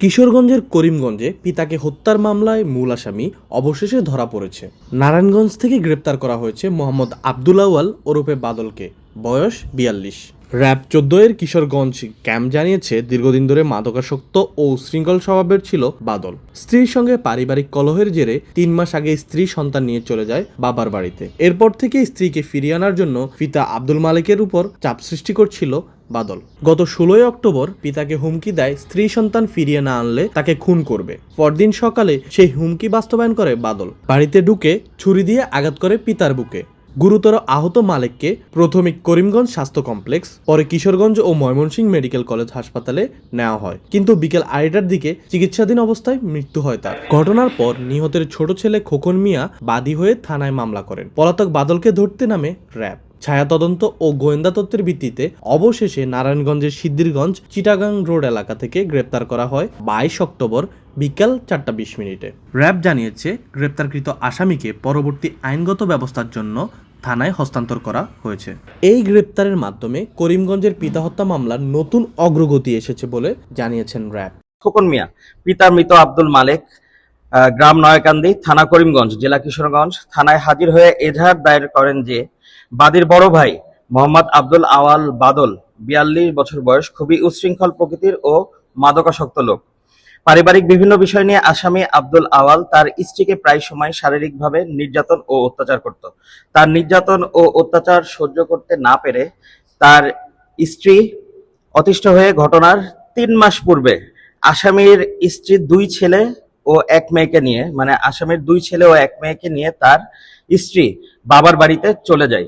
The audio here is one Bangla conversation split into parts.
কিশোরগঞ্জের করিমগঞ্জে পিতাকে হত্যার মামলায় মূল আসামি অবশেষে ধরা পড়েছে। নারায়ণগঞ্জ থেকে গ্রেপ্তার করা হয়েছে মোহাম্মদ আবদুল্লাওয়াল ওরূপে বাদলকে। বয়স বিয়াল্লিশ। র্যাব চোদ্দ এর কিশোরগঞ্জ ক্যাম্প জানিয়েছে, দীর্ঘদিন ধরে মাদকাসক্ত ও উশৃঙ্খল স্বভাবের ছিল বাদল। স্ত্রীর সঙ্গে পারিবারিক কলহের জেরে তিন মাস আগে স্ত্রী সন্তান নিয়ে চলে যায় বাবার বাড়িতে। এরপর থেকে স্ত্রীকে ফিরিয়ে আনার জন্য পিতা আব্দুল মালিকের উপর চাপ সৃষ্টি করছিল বাদল। গত ষোলোই অক্টোবর পিতাকে হুমকি দেয়, স্ত্রী সন্তান ফিরিয়ে না আনলে তাকে খুন করবে। পরদিন সকালে সেই হুমকি বাস্তবায়ন করে বাদল। বাড়িতে ঢুকে ছুরি দিয়ে আঘাত করে পিতার বুকে। গুরুতর আহত মালেককে প্রথমে করিমগঞ্জ স্বাস্থ্য কমপ্লেক্স, পরে কিশোরগঞ্জ ও ময়মনসিংহ মেডিকেল কলেজ হাসপাতালে নেওয়া হয়। কিন্তু বিকেল আড়াইটার দিকে চিকিৎসাধীন অবস্থায় মৃত্যু হয় তার। ঘটনার পর নিহতের ছোট ছেলে খোকন মিয়া বাদী হয়ে থানায় মামলা করেন। পলাতক বাদলকে ধরতে নামে র্যাব। ছায়া তদন্ত ও গোয়েন্দা তত্ত্বের ভিত্তিতে অবশেষে নারায়ণগঞ্জের সিদ্ধিরগঞ্জ চিটাগাং রোড এলাকা থেকে গ্রেপ্তার করা হয় বাইশ অক্টোবর বিকাল চারটা বিশ মিনিটে। র্যাব জানিয়েছে, গ্রেপ্তারকৃত আসামিকে পরবর্তী আইনগত ব্যবস্থার জন্য থানায় হস্তান্তর করা হয়েছে। এই গ্রেপ্তারের মাধ্যমে করিমগঞ্জের পিতা হত্যা মামলার নতুন অগ্রগতি এসেছে বলে জানিয়েছেন র্যাব। খোকন মিয়া পিতার মৃত আব্দুল মালেক গ্রাম নয়কান্দি, থানা করিমগঞ্জ, জেলা কিশোরগঞ্জ। থানায় হাজির হয়ে এজাহার দায়ের করেন যে বাদীর বড় ভাই মোহাম্মদ আব্দুল আওয়াল বাদল, বিয়াল্লিশ বছর বয়স, খুবই উচ্ছৃঙ্খল প্রকৃতির ও মাদকাসক্ত লোক। পারিবারিক বিভিন্ন বিষয় নিয়ে আসামি আব্দুল আওয়াল তার স্ত্রীকে প্রায় সময় শারীরিকভাবে নির্যাতন ও অত্যাচার করত। তার নির্যাতন ও অত্যাচার সহ্য করতে না পেরে তার স্ত্রী অতিষ্ঠ হয়ে ঘটনার তিন মাস পূর্বে আসামির স্ত্রীর দুই ছেলে ও এক মেয়েকে নিয়ে মানে আসামের দুই ছেলে ও এক মেয়েকে নিয়ে তার স্ত্রী বাবার বাড়িতে চলে যায়।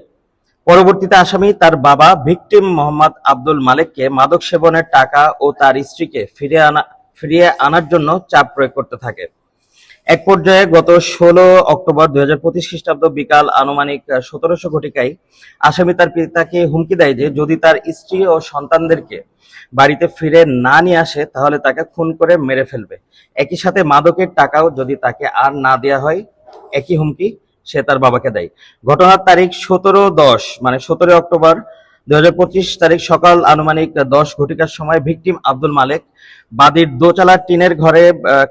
পরবর্তীতে আসামি তার বাবা ভিকটিম মোহাম্মদ আব্দুল মালিককে মাদক সেবনের টাকা ও তার স্ত্রীকে ফিরিয়ে আনা, ফিরিয়ে আনার জন্য চাপ প্রয়োগ করতে থাকে। এক পর্যায়ে গত ষোলো অক্টোবর দুই হাজার পঁচিশ খ্রিস্টাব্দ বিকাল আনুমানিক সতেরোশো ঘটিকায় আসামি তার পিতাকে হুমকি দেয় যে যদি তার স্ত্রী ও সন্তানদেরকে বাড়িতে ফিরে না নিয়ে আসে, তাহলে তাকে খুন করে মেরে ফেলবে। একই সাথে মাদকের টাকাও যদি তাকে আর না দেওয়া হয়, একই হুমকি সে তার বাবাকে দেয়। ঘটনার তারিখ সতেরো দশ মানে সতেরো অক্টোবর দুই হাজার পঁচিশ তারিখ সকাল আনুমানিক দশ ঘটিকার সময় ভিকটিম আব্দুল মালেক বাদীর দোচালা টিনের ঘরে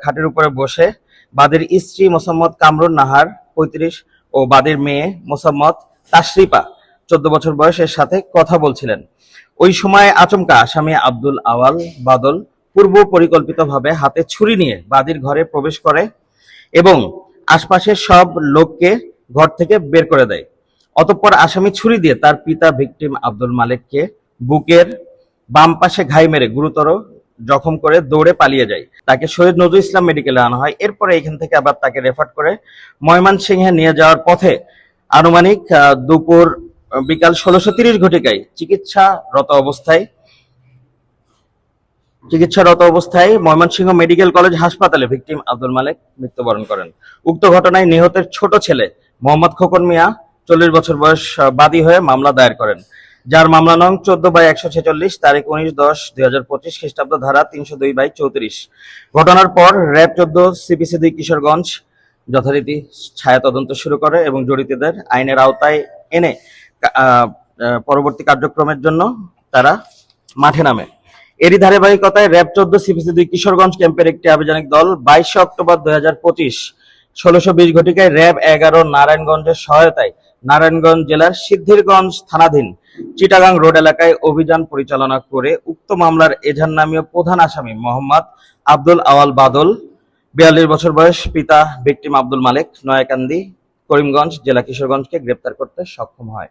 খাটের উপরে বসে বাদীর স্ত্রী মোসাম্মদ কামরুন নাহার পঁয়ত্রিশ ও বাদীর মেয়ে মোসাম্মদ তাশরিপা চোদ্দ বছর বয়সের সাথে কথা বলছিলেন। ওই সময় আচমকা আসামি আব্দুল আওয়াল বাদল পূর্ব পরিকল্পিতভাবে হাতে ছুরি নিয়ে বাদির ঘরে প্রবেশ করে এবং আশপাশের সব লোককে ঘর থেকে বের করে দেয়। অতঃপর আসামি ছুরি দিয়ে তার পিতা ভিকটিম আব্দুল মালিককে বুকের বাম পাশে ঘাই মেরে গুরুতর জখম করে দৌড়ে পালিয়ে যায়। তাকে শহীদ নজরুল ইসলাম মেডিকেলে আনা হয়। এরপরে এখান থেকে আবার তাকে রেফার করে ময়মনসিংহে নিয়ে যাওয়ার পথে আনুমানিক দুপুর বিকাল ষোলোশো তিরিশ ঘটিকায় চিকিৎসারত অবস্থায় চিকিৎসারত অবস্থায় ময়মনসিংহ মেডিকেল কলেজ হাসপাতালে ভিকটিম আব্দুল মালেক মৃত্যুবরণ করেন। উক্ত ঘটনায় নিহতের ছোট ছেলে মোহাম্মদ খোকন মিয়া চল্লিশ বছর বয়স বাদী হয়ে মামলা দায়ের করেন। যার মামলা নং চোদ্দ বাই একশো ছেচল্লিশ, তারিখ উনিশ দশ দুই হাজার পঁচিশ, খ্রিস্টাব্দ ধারা তিনশো দুই বাই চৌত্রিশ। ঘটনার পর র্যাব চোদ্দ সিপিসি দুই কিশোরগঞ্জ যথারীতি ছায়া তদন্ত শুরু করে এবং জড়িতদের আইনের আওতায় এনে পরবর্তী কার্যক্রমের জন্য তারা মাঠে নামে। এরই ধারাবাহিকতায় র্যাব চোদ্দ সিপিসি দুই কিশোরগঞ্জ ক্যাম্পের একটি আভিযানিক দল বাইশে অক্টোবর দুই হাজার পঁচিশ, ষোলোশো বিশ ঘটিকায় র্যাব এগারো নারায়ণগঞ্জের সহায়তায় নারায়ণগঞ্জ জেলার সিদ্ধিরগঞ্জ থানাধীন চিটাগাং রোড এলাকায় অভিযান পরিচালনা করে উক্ত মামলার এজাহার নামীয় প্রধান আসামি মোহাম্মদ আব্দুল আওয়াল বাদল, বিয়াল্লিশ বছর বয়স, পিতা ভিক্টিম আব্দুল মালিক, নয়াকান্দি, করিমগঞ্জ, জেলা কিশোরগঞ্জকে গ্রেপ্তার করতে সক্ষম হয়।